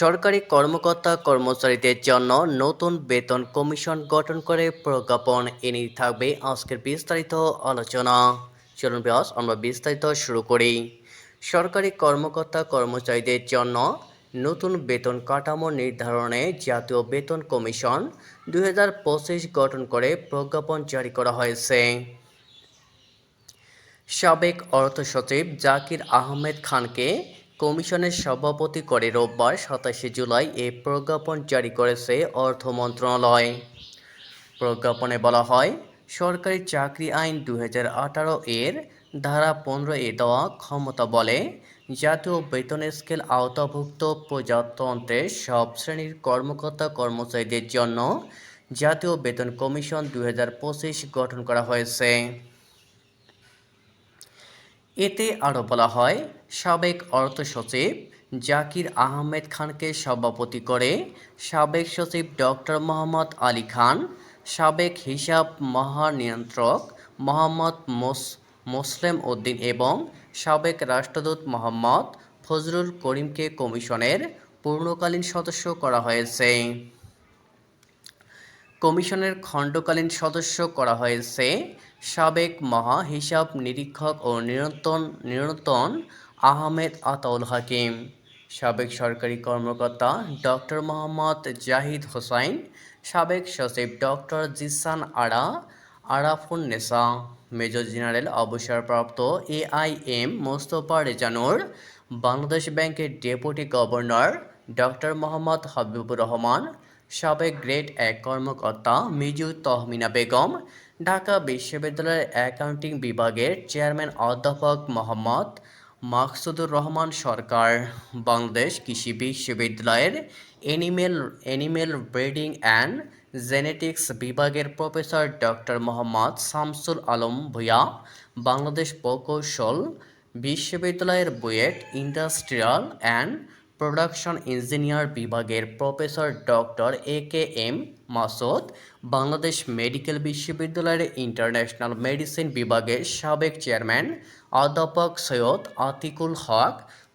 সরকারি কর্মকর্তা কর্মচারীদের জন্য নতুন বেতন কমিশন গঠন করে প্রজ্ঞাপন। এ নিয়ে থাকবে আজকের বিস্তারিত আলোচনা। চলুন ব্যাস, আমরা বিস্তারিত শুরু করি। সরকারি কর্মকর্তা কর্মচারীদের জন্য নতুন বেতন কাঠামো নির্ধারণে জাতীয় বেতন কমিশন দু হাজার পঁচিশ গঠন করে প্রজ্ঞাপন জারি করা হয়েছে। সাবেক অর্থ সচিব জাকির আহমেদ খানকে কমিশনের সভাপতি করে রোববার সাতাশে জুলাই এ প্রজ্ঞাপন জারি করেছে অর্থ মন্ত্রণালয়। প্রজ্ঞাপনে বলা হয়, সরকারি চাকরি আইন দু হাজার আঠারো এর ধারা পনেরো এ দেওয়া ক্ষমতা বলে জাতীয় বেতন স্কেল আওতাভুক্ত প্রজাতন্ত্রের সব শ্রেণির কর্মকর্তা কর্মচারীদের জন্য জাতীয় বেতন কমিশন দু হাজার পঁচিশ গঠন করা হয়েছে। এতে আরও বলা হয়, সাবেক অর্থ সচিব জাকির আহমেদ খানকে সভাপতি করে, সাবেক সচিব ডক্টর মোহাম্মদ আলী খান, সাবেক হিসাব মহানিয়ন্ত্রক মোহাম্মদ মোস, মোসলেম উদ্দিন এবং সাবেক রাষ্ট্রদূত মোহাম্মদ ফজলুল করিমকে কমিশনের পূর্ণকালীন সদস্য করা হয়েছে। কমিশনের খণ্ডকালীন সদস্য করা হয়েছে সাবেক মহা হিসাব নিরীক্ষক ও নিরন্তন নিরন্তন আহমেদ আতাউল হাকিম। সাবেক সরকারি কর্মকর্তা ডক্টর মোহাম্মদ জাহিদ হোসাইন, সাবেক সচিব doctor Zishan Ara Arafun Nesa major general অবসরপ্রাপ্ত A I M Mostafa Rezanur, Bangladesh ব্যাংকের deputy governor doctor Mohammad Habibur Rahman সাবেক গ্রেড এক কর্মকর্তা মিজু তহমিনা বেগম, ঢাকা বিশ্ববিদ্যালয়ের অ্যাকাউন্টিং বিভাগের চেয়ারম্যান অধ্যাপক মোহাম্মদ মাকসুদুর রহমান সরকার, বাংলাদেশ কৃষি বিশ্ববিদ্যালয়ের animal animal breeding and genetics বিভাগের প্রফেসর ডক্টর মোহাম্মদ শামসুল আলম ভূঁইয়া, বাংলাদেশ প্রকৌশল বিশ্ববিদ্যালয়ের BUET industrial and production engineer বিভাগের professor doctor A K M Masud, Bangladesh medical বিশ্ববিদ্যালয়ের ইন্টারন্যাশনাল মেডিসিন বিভাগের সাবেক চেয়ারম্যান অধ্যাপক সৈয়দ আতিকুল হক,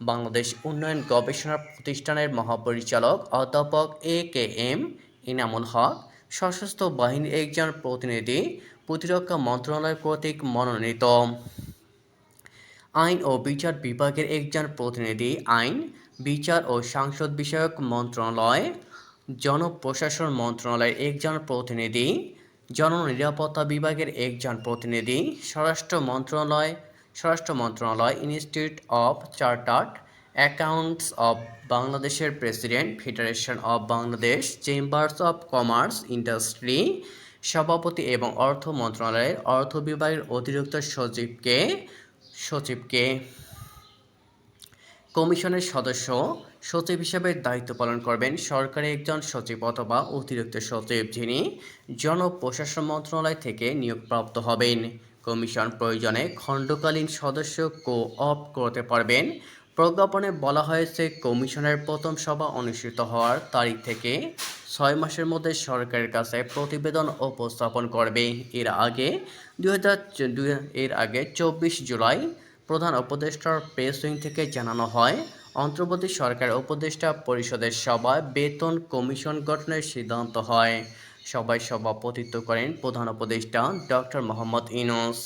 বাংলাদেশ উন্নয়ন গবেষণা প্রতিষ্ঠানের মহাপরিচালক অধ্যাপক এ কে এম ইনামুল হক, সশস্ত্র বাহিনীর একজন প্রতিনিধি, প্রতিরক্ষা মন্ত্রণালয় কর্তৃক মনোনীত। আইন ও বিচার বিভাগের একজন প্রতিনিধি, আইন, বিচার ও সংসদ বিষয়ক মন্ত্রণালয়, জনপ্রশাসন মন্ত্রণালয়ের একজন প্রতিনিধি, জননিরাপত্তা বিভাগের একজন প্রতিনিধি, স্বরাষ্ট্র মন্ত্রণালয় স্বরাষ্ট্র মন্ত্রণালয়, institute of chartered accounts of বাংলাদেশের president, federation of Bangladesh, chambers of commerce, industry, সভাপতি এবং অর্থ মন্ত্রণালয়ের অর্থ বিভাগের অতিরিক্ত সচিবকে সচিবকে। কমিশনের সদস্য সচিব হিসেবে দায়িত্ব পালন করবেন সরকারি একজন সচিব অথবা অতিরিক্ত সচিব যিনি জনপ্রশাসন মন্ত্রণালয় থেকে নিয়োগপ্রাপ্ত হবেন। কমিশন প্রয়োজনে খণ্ডকালীন সদস্য কো অপ করতে পারবেন প্রজ্ঞাপনে বলা হয়েছে, কমিশনের প্রথম সভা অনুষ্ঠিত হওয়ার তারিখ থেকে ছয় মাসের মধ্যে সরকারের কাছে প্রতিবেদন উপস্থাপন করবে। এর আগে দুই, এর আগে চব্বিশ জুলাই প্রধান উপদেষ্টার প্রেস উইং থেকে জানানো হয়, অন্তর্বর্তী সরকার উপদেষ্টা পরিষদের সভায় বেতন কমিশন গঠনের সিদ্ধান্ত হয়। সবাই সভাপতিত্ব করেন প্রধান উপদেষ্টা ডক্টর মোহাম্মদ ইনুস